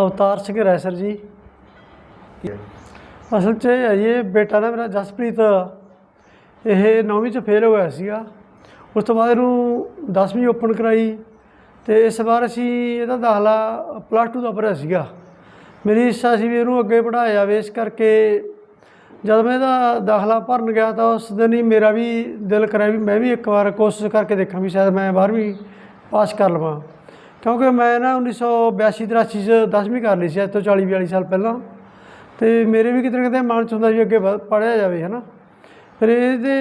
Avtar Singh racer ਜੀ। ਅਸਲ 'ਚ ਇਹ ਹੈ ਜੀ, ਇਹ ਬੇਟਾ ਨਾ ਮੇਰਾ ਜਸਪ੍ਰੀਤ ਇਹ ਨੌਵੀਂ 'ਚ ਫੇਲ ਹੋਇਆ ਸੀਗਾ। ਉਸ ਤੋਂ ਬਾਅਦ ਇਹਨੂੰ 10ਵੀਂ ਓਪਨ ਕਰਾਈ ਤੇ ਇਸ ਵਾਰ ਅਸੀਂ ਇਹਦਾ ਦਾਖਲਾ ਪਲੱਸ 2 ਦਾ ਭਰਿਆ ਸੀਗਾ। ਮੇਰੀ ਇੱਛਾ ਸੀ ਵੀ ਇਹਨੂੰ ਅੱਗੇ ਪੜ੍ਹਾਇਆ ਜਾਵੇ ਇਸ ਕਰਕੇ ਜਦ ਮੈਂ ਇਹਦਾ ਦਾਖਲਾ ਭਰਨ ਗਿਆ ਤਾਂ ਉਸ ਦਿਨ ਹੀ ਮੇਰਾ ਵੀ ਦਿਲ ਕਰਿਆ ਵੀ ਮੈਂ ਵੀ ਇੱਕ ਵਾਰ ਕੋਸ਼ਿਸ਼ ਕਰਕੇ ਦੇਖਾਂ ਵੀ ਸ਼ਾਇਦ ਮੈਂ 12ਵੀਂ ਪਾਸ ਕਰ ਲਵਾਂ। ਕਿਉਂਕਿ ਮੈਂ ਨਾ 1982 83 ਚ 10ਵੀਂ ਕਰ ਲਈ ਸੀ ਅੱਜ ਤੋਂ 40 42 ਸਾਲ ਪਹਿਲਾਂ। ਤੇ ਮੇਰੇ ਵੀ ਕਿਤੇ ਨਾ ਕਿਤੇ ਮਨ ਚ ਹੁੰਦਾ ਵੀ ਅੱਗੇ ਪੜ੍ਹਿਆ ਜਾਵੇ ਹੈ ਨਾ ਫਿਰ ਇਹਦੇ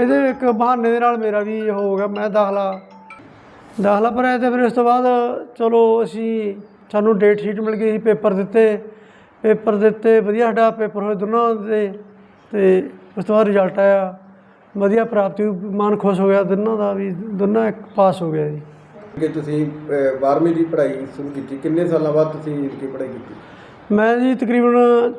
ਇਹਦੇ ਇੱਕ ਬਹਾਨੇ ਦੇ ਨਾਲ ਮੇਰਾ ਵੀ ਹੋ ਗਿਆ ਮੈਂ ਦਾਖਲਾ। ਦਾਖਲਾ ਭਰਿਆ ਤੇ ਫਿਰ ਉਸ ਤੋਂ ਬਾਅਦ ਚਲੋ ਅਸੀਂ ਸਾਨੂੰ ਡੇਟ ਸ਼ੀਟ ਮਿਲ ਗਈ ਸੀ ਪੇਪਰ ਦਿੱਤੇ। ਪੇਪਰ ਦਿੱਤੇ ਵਧੀਆ ਸਾਡਾ ਪੇਪਰ ਹੋਏ ਦੋਨੋਂ ਦੇ। ਤੇ ਉਸ ਤੋਂ ਬਾਅਦ ਰਿਜ਼ਲਟ ਆਇਆ। ਵਧੀਆ ਪ੍ਰਾਪਤੀ ਹੋਈ, ਮਨ ਖੁਸ਼ ਹੋ ਗਿਆ ਦੋਨੋਂ ਦਾ ਵੀ ਦੋਨੋਂ ਇੱਕ ਪਾਸ ਹੋ ਗਿਆ ਜੀ। ਕਿ ਤੁਸੀਂ 12ਵੀਂ ਦੀ ਪੜ੍ਹਾਈ ਸ਼ੁਰੂ ਕੀਤੀ। ਕਿੰਨੇ ਸਾਲਾਂ ਬਾਅਦ ਤੁਸੀਂ ਇਨਕੀ ਪੜ੍ਹਾਈ ਕੀਤੀ? ਮੈਂ ਜੀ ਤਕਰੀਬਨ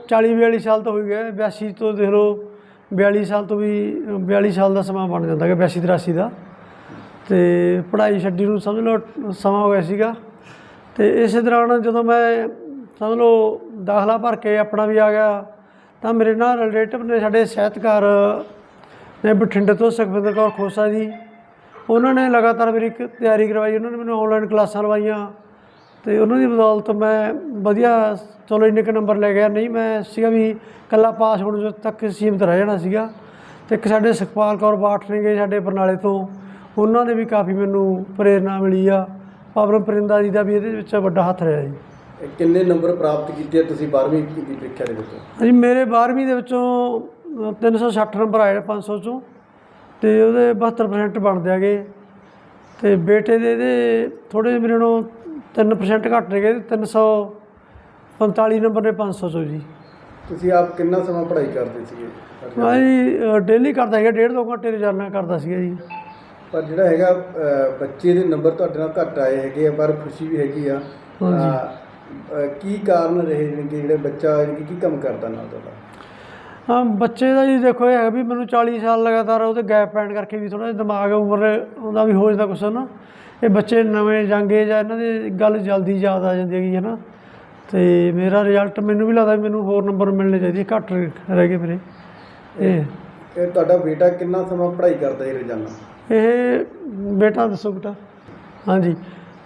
40 42 ਸਾਲ ਤੋਂ ਹੋ ਗਏ 82 ਤੋਂ ਦੇਖ ਲਓ 42 ਸਾਲ ਤੋਂ ਵੀ 42 ਸਾਲ ਦਾ ਸਮਾਂ ਬਣ ਜਾਂਦਾ ਹੈ 82 83 ਦਾ। ਤੇ ਪੜ੍ਹਾਈ ਛੱਡੀ ਨੂੰ ਸਮਝ ਲਓ, ਸਮਾਂ ਹੋ ਗਿਆ ਸੀਗਾ। ਤੇ ਇਸੇ ਦੌਰਾਨ ਜਦੋਂ ਮੈਂ ਸਮਝ ਲਓ ਦਾਖਲਾ ਭਰ ਕੇ ਆਪਣਾ ਵੀ ਆ ਗਿਆ, ਤਾਂ ਮੇਰੇ ਨਾਲ ਰਿਲੇਟਿਵ ਨੇ ਸਾਡੇ ਸਾਹਿਤਕਾਰ ਨੇ ਬਠਿੰਡੇ ਤੋਂ ਸੁਖਵਿੰਦਰ ਕੌਰ ਖੋਸਾ ਜੀ ਉਹਨਾਂ ਨੇ ਲਗਾਤਾਰ ਮੇਰੀ ਇੱਕ ਤਿਆਰੀ ਕਰਵਾਈ ਉਹਨਾਂ ਨੇ ਮੈਨੂੰ ਆਨਲਾਈਨ ਕਲਾਸਾਂ ਲਵਾਈਆਂ ਤੇ ਉਹਨਾਂ ਦੀ ਬਦੌਲਤ ਮੈਂ ਵਧੀਆ ਚਲੋ ਇੰਨੇ ਕੁ ਨੰਬਰ ਲੈ ਗਿਆ ਨਹੀਂ ਮੈਂ ਸੀਗਾ ਵੀ ਕੱਲਾ ਪਾਸ ਹੋਣ ਜੋ ਤੱਕ ਸੀਮਤ ਰਹਿ ਜਾਣਾ ਸੀਗਾ। ਤੇ ਇੱਕ ਸਾਡੇ ਸੁਖਪਾਲ ਕੌਰ ਬਾਠ ਨੇ ਗਏ ਸਾਡੇ ਬਰਨਾਲੇ ਤੋਂ ਉਹਨਾਂ ਦੇ ਵੀ ਕਾਫੀ ਮੈਨੂੰ ਪ੍ਰੇਰਣਾ ਮਿਲੀ ਆ। ਪਵਨ ਪਰਿੰਦਾ ਜੀ ਦਾ ਵੀ ਇਹਦੇ ਵਿੱਚ ਵੱਡਾ ਹੱਥ ਰਿਹਾ ਜੀ। ਕਿੰਨੇ ਨੰਬਰ ਪ੍ਰਾਪਤ ਕੀਤੇ ਤੁਸੀਂ 12ਵੀਂ ਦੀ ਪ੍ਰੀਖਿਆ ਦੇ ਵਿੱਚ? ਹਾਂਜੀ ਮੇਰੇ 12ਵੀਂ ਦੇ ਵਿੱਚੋਂ ਅ, 360 ਨੰਬਰ ਆਏ ਨੇ 500 ਚੋਂ। ਤੇ ਉਹਦੇ 72% ਬਣਦੇ ਹੈਗੇ। ਤੇ ਬੇਟੇ ਦੇ ਇਹਦੇ ਥੋੜੇ ਜਿਹੇ ਮੇਰੇ ਨਾਲੋਂ 3% ਘੱਟ ਨੇ ਗਏ 345 ਨੰਬਰ ਨੇ 500 ਚੋਂ ਜੀ। ਤੁਸੀਂ ਆਪ ਕਿੰਨਾ ਸਮਾਂ ਪੜ੍ਹਾਈ ਕਰਦੇ ਸੀਗੇ? ਮੈਂ ਜੀ ਡੇਲੀ ਕਰਦਾ ਸੀਗਾ ਡੇਢ ਦੋ ਘੰਟੇ ਰੋਜ਼ਾਨਾ ਕਰਦਾ ਸੀਗਾ ਜੀ। ਪਰ ਜਿਹੜਾ ਹੈਗਾ ਅ, ਬੱਚੇ ਦੇ ਨੰਬਰ ਤੁਹਾਡੇ ਨਾਲ ਘੱਟ ਆਏ ਹੈਗੇ ਆ ਪਰ ਖੁਸ਼ੀ ਵੀ ਹੈਗੀ ਆ। ਹਾਂਜੀ। ਅ, ਅ, ਕੀ ਕਾਰਨ ਰਹੇ ਨੇ ਕਿ ਜਿਹੜੇ ਬੱਚਾ ਜਾਣੀ ਕਿ ਕੀ ਕੰਮ ਕਰਦਾ ਨਾਲ ਤੁਹਾਡਾ? ਹਾਂ ਬੱਚੇ ਦਾ ਜੀ ਦੇਖੋ ਇਹ ਹੈ ਵੀ ਮੈਨੂੰ 40 ਸਾਲ ਲਗਾਤਾਰ ਉਹਦੇ ਗੈਪ ਪੈਣ ਕਰਕੇ ਵੀ ਥੋੜਾ ਜਿਹਾ ਦਿਮਾਗ ਉਮਰ ਉਹਦਾ ਵੀ ਹੋ ਜਾਂਦਾ ਕੁਛ ਨਾ ਇਹ ਬੱਚੇ ਨਵੇਂ ਜਾਂਗੇ ਜਾਂ ਇਹਨਾਂ ਦੀ ਗੱਲ ਜਲਦੀ ਯਾਦ ਆ ਜਾਂਦੀ ਹੈਗੀ ਹੈ ਨਾ ਤੇ ਮੇਰਾ ਰਿਜ਼ਲਟ ਮੈਨੂੰ ਵੀ ਲੱਗਦਾ ਮੈਨੂੰ ਹੋਰ ਨੰਬਰ ਮਿਲਣੇ ਚਾਹੀਦੇ ਘੱਟ ਰਹਿ ਗਏ ਮੇਰੇ। ਇਹ। ਇਹ ਤੁਹਾਡਾ ਬੇਟਾ ਕਿੰਨਾ ਸਮਾਂ ਪੜ੍ਹਾਈ ਕਰਦਾ ਹੈ ਰੋਜ਼ਾਨਾ? ਇਹ ਬੇਟਾ ਦੱਸੋ ਬੇਟਾ। ਹਾਂਜੀ।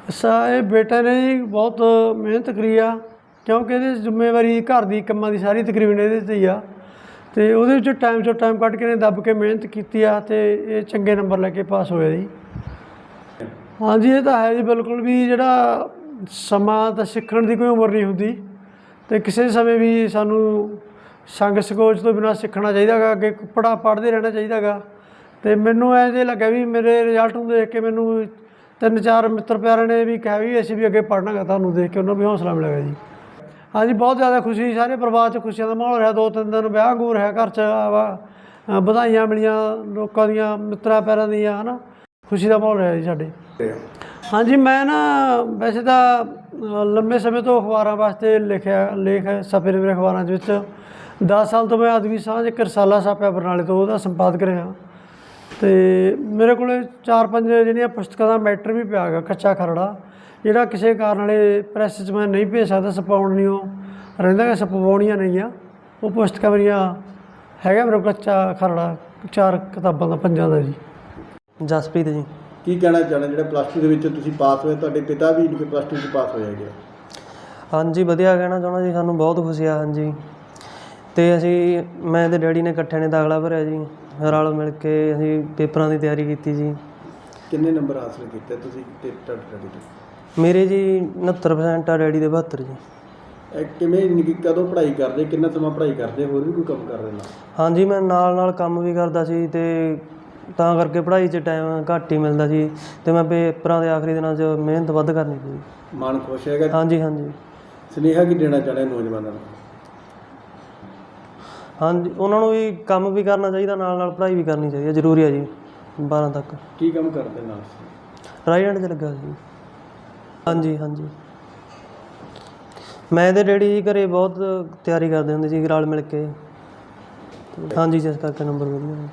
ਸਾ ਇਹ ਬੇਟਾ ਨੇ ਜੀ ਬਹੁਤ ਮਿਹਨਤ ਕਰੀ ਆ ਕਿਉਂਕਿ ਇਹਦੀ ਜ਼ਿੰਮੇਵਾਰੀ ਘਰ ਦੀ ਕੰਮਾਂ ਦੀ ਸਾਰੀ ਤਕਰੀਬਨ ਇਹਦੇ ਤੇ ਹੀ ਆ। ਤੇ ਉਹਦੇ ਵਿੱਚ ਟਾਈਮ ਚੋਂ ਟਾਈਮ ਕੱਢ ਕੇ ਨੇ ਦੱਬ ਕੇ ਮਿਹਨਤ ਕੀਤੀ ਆ ਤੇ ਇਹ ਚੰਗੇ ਨੰਬਰ ਲੈ ਕੇ ਪਾਸ ਹੋਇਆ ਜੀ। ਹਾਂਜੀ, ਇਹ ਤਾਂ ਹੈ ਜੀ, ਬਿਲਕੁਲ ਵੀ ਜਿਹੜਾ ਸਮਾਂ ਤਾਂ ਸਿੱਖਣ ਦੀ ਕੋਈ ਉਮਰ ਨਹੀਂ ਹੁੰਦੀ ਤੇ ਕਿਸੇ ਸਮੇਂ ਵੀ ਸਾਨੂੰ ਸੰਗ ਸਕੋਚ ਤੋਂ ਬਿਨਾਂ ਸਿੱਖਣਾ ਚਾਹੀਦਾ ਗਾ ਅੱਗੇ ਪੜਾ ਪੜ੍ਹਦੇ ਰਹਿਣਾ ਚਾਹੀਦਾ ਗਾ ਤੇ ਮੈਨੂੰ ਐਂ ਜੇ ਲੱਗਿਆ ਵੀ ਮੇਰੇ ਰਿਜ਼ਲਟ ਨੂੰ ਦੇਖ ਕੇ ਮੈਨੂੰ ਤਿੰਨ ਚਾਰ ਮਿੱਤਰ ਪਿਆਰੇ ਨੇ ਵੀ ਕਿਹਾ ਵੀ ਅਸੀਂ ਵੀ ਅੱਗੇ ਪੜ੍ਹਨਾ ਗਾ ਤੁਹਾਨੂੰ ਦੇਖ ਕੇ, ਉਹਨਾਂ ਨੂੰ ਵੀ ਹੌਸਲਾ ਮਿਲੇਗਾ ਜੀ। ਹਾਂਜੀ, ਬਹੁਤ ਜ਼ਿਆਦਾ ਖੁਸ਼ੀ, ਸਾਰੇ ਪਰਿਵਾਰ 'ਚ ਖੁਸ਼ੀਆਂ ਦਾ ਮਾਹੌਲ ਰਿਹਾ, ਦੋ ਤਿੰਨ ਦਿਨ ਵਿਆਹ ਗੂਰ ਹੈ, ਘਰ 'ਚ ਆਵਾ ਵਧਾਈਆਂ ਮਿਲੀਆਂ ਲੋਕਾਂ ਦੀਆਂ, ਮਿੱਤਰਾਂ ਪੈਰਾਂ ਦੀਆਂ, ਹਨਾ। ਖੁਸ਼ੀ ਦਾ ਮਾਹੌਲ ਰਿਹਾ ਜੀ ਸਾਡੇ। ਹਾਂਜੀ, ਮੈਂ ਨਾ ਵੈਸੇ ਤਾਂ ਲੰਮੇ ਸਮੇਂ ਤੋਂ ਅਖਬਾਰਾਂ ਵਾਸਤੇ ਲਿਖਿਆ, ਲੇਖ ਛਪੇ ਨੇ ਅਖਬਾਰਾਂ ਦੇ ਵਿੱਚ। 10 ਸਾਲ ਤੋਂ ਮੈਂ ਆਦਮੀ ਸਾਂਝ, ਇੱਕ ਰਸਾਲਾ ਛਾਪਿਆ ਬਰਨਾਲੇ ਤੋਂ, ਉਹਦਾ ਸੰਪਾਦਕ ਰਿਹਾ। ਤੇ ਮੇਰੇ ਕੋਲੇ ਚਾਰ ਪੰਜ ਜਿਹੜੀਆਂ ਪੁਸਤਕਾਂ ਦਾ ਮੈਟਰ ਵੀ ਪਿਆ ਗਾ ਕੱਚਾ ਖਰੜਾ ਜਿਹੜਾ ਕਿਸੇ ਕਾਰਨ ਵਾਲੇ ਪ੍ਰੈਸ 'ਚ ਮੈਂ ਨਹੀਂ ਭੇਜ ਸਕਦਾ ਛਪਾਉਣ ਨਹੀਂ ਉਹ ਰਹਿੰਦਾ ਗਾ ਛਪਵਾਉਣੀਆਂ ਨਹੀਂ ਆ। ਉਹ ਪੁਸਤਕਾਂ ਮੇਰੀਆਂ ਹੈਗਾ ਮੇਰੇ ਕੋਲ ਕੱਚਾ ਖਰੜਾ ਚਾਰ ਕਿਤਾਬਾਂ ਦਾ ਪੰਜਾਂ ਦਾ ਜੀ। ਜਸਪ੍ਰੀਤ ਜੀ। ਕੀ ਕਹਿਣਾ ਚਾਹੁੰਦੇ ਜਿਹੜਾ ਪਲੱਸ 2 ਦੇ ਵਿੱਚ ਤੁਸੀਂ ਪਾਸ ਹੋਏ ਤੁਹਾਡੇ ਪਿਤਾ ਵੀ ਇਨਕੇ ਪਲੱਸ 2 ਚ ਪਾਸ ਹੋਏ ਹੈਗੇ। ਆ। ਹਾਂਜੀ ਵਧੀਆ ਕਹਿਣਾ ਚਾਹੁੰਦਾ ਜੀ ਸਾਨੂੰ ਬਹੁਤ ਖੁਸ਼ੀ ਆ ਹਾਂਜੀ। ਤੇ ਅਸੀਂ ਮੈਂ ਤੇ ਡੈਡੀ ਨੇ ਇਕੱਠਿਆਂ ਨੇ ਦਾਖਲਾ ਭਰਿਆ ਜੀ। ਰਲ ਮਿਲ ਕੇ ਅਸੀਂ ਪੇਪਰਾਂ ਦੀ ਤਿਆਰੀ ਕੀਤੀ ਜੀ। ਕਿੰਨੇ ਨੰਬਰ ਹਾਸਲ ਕੀਤੇ ਤੁਸੀਂ ਤੇ ਤੁਹਾਡੇ ਦੇ? ਮੇਰੇ ਜੀ 69% ਆ ਡੈਡੀ ਦੇ 72 ਜੀ। ਇਹ ਕਿਵੇਂ ਕਿ ਕਦੋਂ ਪੜ੍ਹਾਈ ਕਰਦੇ ਕਿੰਨਾ ਸਮਾਂ ਪੜ੍ਹਾਈ ਕਰਦੇ ਹੋਰ ਵੀ ਕੋਈ ਕੰਮ ਕਰਦੇ ਨਾਲ ਹਾਂਜੀ ਮੈਂ ਨਾਲ ਨਾਲ ਕੰਮ ਵੀ ਕਰਦਾ ਸੀ ਤੇ ਤਾਂ ਕਰਕੇ ਪੜ੍ਹਾਈ 'ਚ ਟਾਈਮ ਘੱਟ ਹੀ ਮਿਲਦਾ ਸੀ ਤੇ ਮੈਂ ਪੇਪਰਾਂ ਦੇ ਆਖਰੀ ਦਿਨਾਂ 'ਚ ਮਿਹਨਤ ਵੱਧ ਕਰਨੀ ਪਈ। ਮਨ ਖੁਸ਼ ਹੈਗਾ? ਹਾਂਜੀ ਹਾਂਜੀ। ਸੁਨੇਹਾ ਕੀ ਦੇਣਾ ਚਾਹੁੰਦੇ ਨੌਜਵਾਨਾਂ ਨੂੰ? ਹਾਂਜੀ ਉਹਨਾਂ ਨੂੰ ਵੀ ਕੰਮ ਵੀ ਕਰਨਾ ਚਾਹੀਦਾ ਨਾਲ ਨਾਲ ਪੜ੍ਹਾਈ ਵੀ ਕਰਨੀ ਚਾਹੀਦੀ ਹੈ ਜ਼ਰੂਰੀ ਹੈ ਜੀ 12 ਤੱਕ। ਕੀ ਕੰਮ ਕਰਦੇ ਨਾਲ ਰਾਈਟ ਹੈਂਡ 'ਚ ਲੱਗਾ ਸੀ। ਹਾਂਜੀ ਹਾਂਜੀ। ਮੈਂ ਤੇ ਡੈਡੀ ਜੀ ਘਰੇ ਬਹੁਤ ਤਿਆਰੀ ਕਰਦੇ ਹੁੰਦੇ ਸੀ ਰਲ ਮਿਲ ਕੇ। ਹਾਂਜੀ ਜਿਸ ਕਰਕੇ ਨੰਬਰ ਵਧੀਆ।